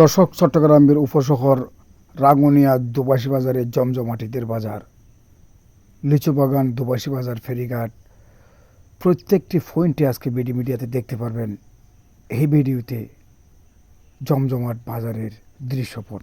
দর্শক, চট্টগ্রামের উপশহর রাঙ্গুনিয়া দুবাসী বাজারের জমজমাটিদের বাজার, লিচু বাগান দুবাসী বাজার ফেরিঘাট। প্রত্যেকটি পয়েন্টে আজকে বিডি মিডিয়াতে দেখতে পারবেন এই ভিডিওতে জমজমাট বাজারের দৃশ্যপট।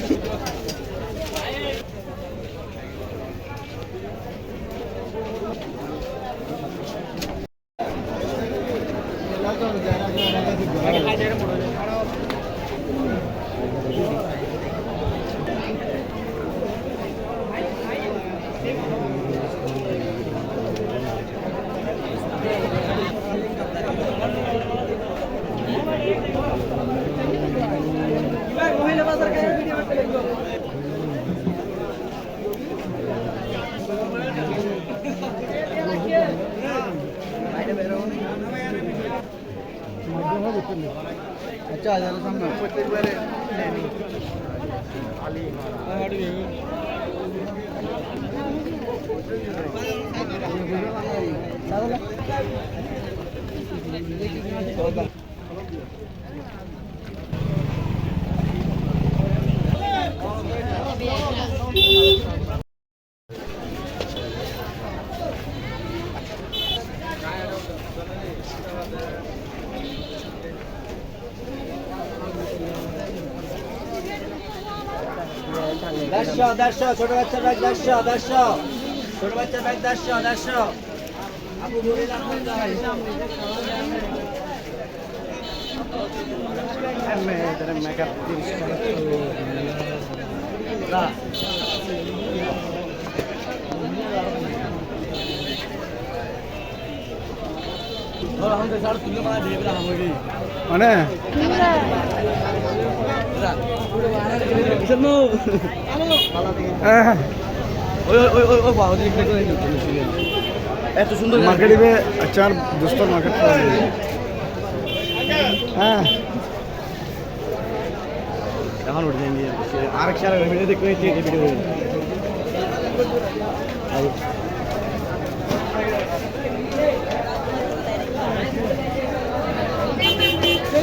আচ্ছা যারা সামনে প্রত্যেকবারে নেনি আলী মারা দেড়শো দেড়শো ছোট বাচ্চার ব্যাগ দেড়শো দেড়শো। ছোট বাচ্চার ব্যাগ দেড়শো দেড়শো। আপু বলে মানে અને এত সুন্দর মার্কেটে চার দোস্তার মার্কেট হ্যাঁ এখন উঠে যাই আর এক সারা ভিডিও দেখতে ভিডিও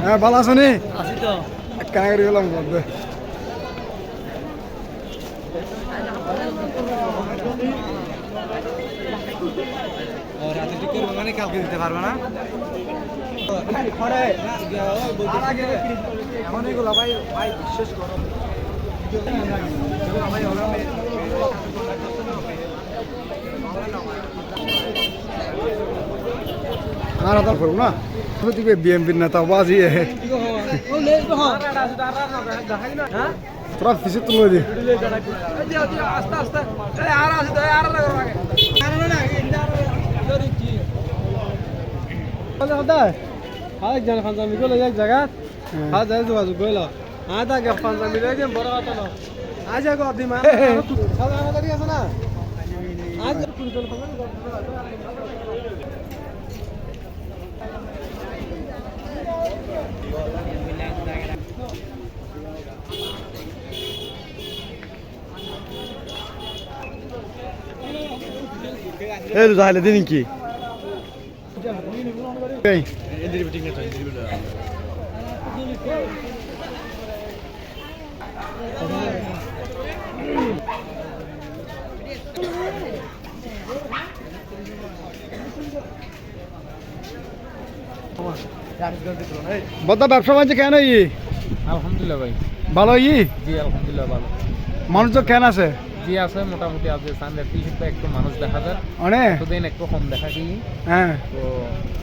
হ্যাঁ ভালো আছো নি আছি তো কানাগারি গেলাম বলতে রাতে ঠিক করব মানে কালকে দিতে পারবে না এখন এগুলো ভাই ভাই বিশ্বাস করো আর আদার করব না দিবে বিএমপির নেতা বাজি তোরা পিছিয়ে তুলে দি আস্তে আস্তে আর আছে আর লাগে আরেকজন পাঞ্জাবি গেলো এক জায়গাত হ্যাঁ যাই যোগাযোগ গেল হ্যাঁ তাকে পাঞ্জাবি রে দিম বড় কথা না আজ আছে না আজ কুইন্টাল এই যাইলে দিন কি এই বদা ব্যবসা বাণিজ্য কেন ই? আলহামদুলিল্লাহ ভাই। ভালো ই? জি আলহামদুলিল্লাহ ভালো। মানুষ তো কেন আছে? জি আছে মোটামুটি আছে সানডে টিশার্টটা একটু মানুষ দেখা যায়। অনেক প্রতিদিন একটু কম দেখা কি? হ্যাঁ। তো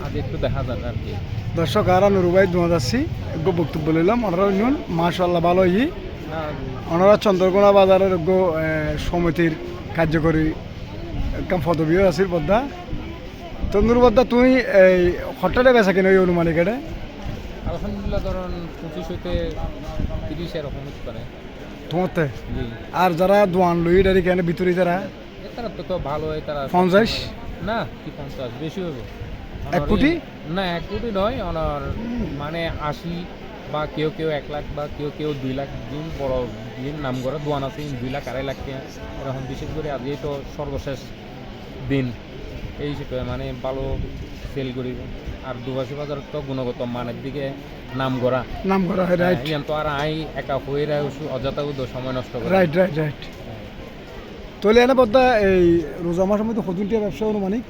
আজ একটু দেখা যায় আর কি। দর্শক আর নুরুবাই দুয়া যাচ্ছি গো বক্তব্য লইলাম ওনারা নিন মাশাল্লাহ ভালো ই ওনারা চন্দ্রকোনা বাজারের গো সমিতির কার্যকরী একদম পদবীও আছিল বদ্দা তো নুরবদ্দা তুই এই হঠাৎ বেচা কিনে ওই অনুমানিক এটা আলহামদুলিল্লাহ ধরুন পঁচিশ হইতে তিরিশ এরকম হতে পারে। তোমারতে আর যারা দোয়ান লই ডারি কেন ভিতরে যারা তারা তো তো ভালো হয় তারা পঞ্চাশ? না কি পঞ্চাশ? বেশি হবে। এক কোটি? না এক কোটি নয় ওনার মানে আশি বা কেউ কেউ এক লাখ বা কেউ কেউ দুই লাখ দিন বড় দিন নাম করে দোয়ান আছে দুই লাখ আড়াই লাখ এরকম বিশেষ করে আজকে তো সর্বশেষ দিন। এই হিসেবে মানে ভালো সেল করিব আর দুবাসী বাজার তো গুণগত মানের দিকে নাম করা নাম করা হয় রাইট ইয়ান তো আর আই একা হয়ে রায় অযথা সময় নষ্ট করে রাইট রাইট রাইট তাহলে এনে বদ্দা এই রোজা মাসের মধ্যে সজুনটিয়া ব্যবসা অনুমানিক?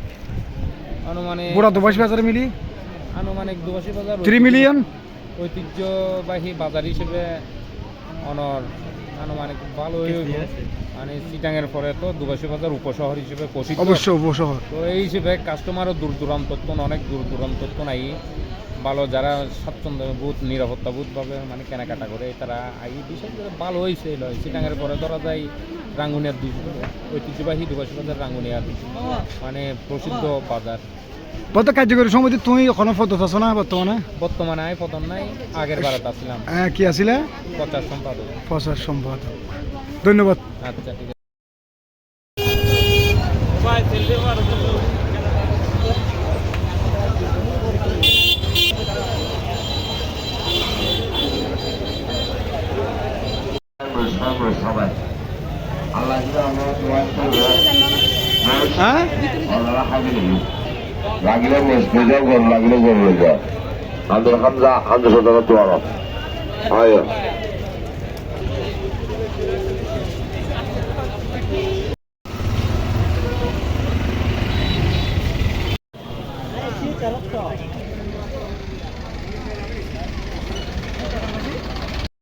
আনুমানিক গোড়া দুবাসী বাজারে মিলি? আনুমানিক দুবাসী বাজার থ্রি মিলিয়ন ঐতিহ্যবাহী বাজার হিসেবে অনর আনুমানিক ভালোই হইব। মানে চিটাঙের পরে তো দুবাসী বাজার উপশহর হিসেবে প্রসিদ্ধ অবশ্য উপশহর। তো এই হিসেবে কাস্টমারও দূর দূরান্ত অনেক দূর দূরান্ত নাই। ভালো যারা স্বাচ্ছন্দ্য বোধ নিরাপত্তা বোধভাবে মানে কেনাকাটা করে তারা আই বিশেষ করে ভালো হয়েছে লয়। চিটাঙের পরে ধরা যায় রাঙ্গুনিয়ার দুই ঐতিহ্যবাহী দুবাসী বাজার রাঙ্গুনিয়ার মানে প্রসিদ্ধ বাজার। বদ্দা কার্যকরী সমিতি তুই এখনও পদ্ধতি আছো না বর্তমানে? বর্তমানে আয় পতন নাই আগের বারাত আসলাম হ্যাঁ, কি আছিলে পচাশ সম্পাদক। প্রচার সম্পাদক। ধন্যবাদ। আচ্ছা ঠিক আছে। সবাই আল্লাহ আমরা দোয়া হ্যাঁ আল্লাহ হাজির লাগিলে গর লাগিলে গর লইয়া আন্দোলন হামজা আয় dalla storia.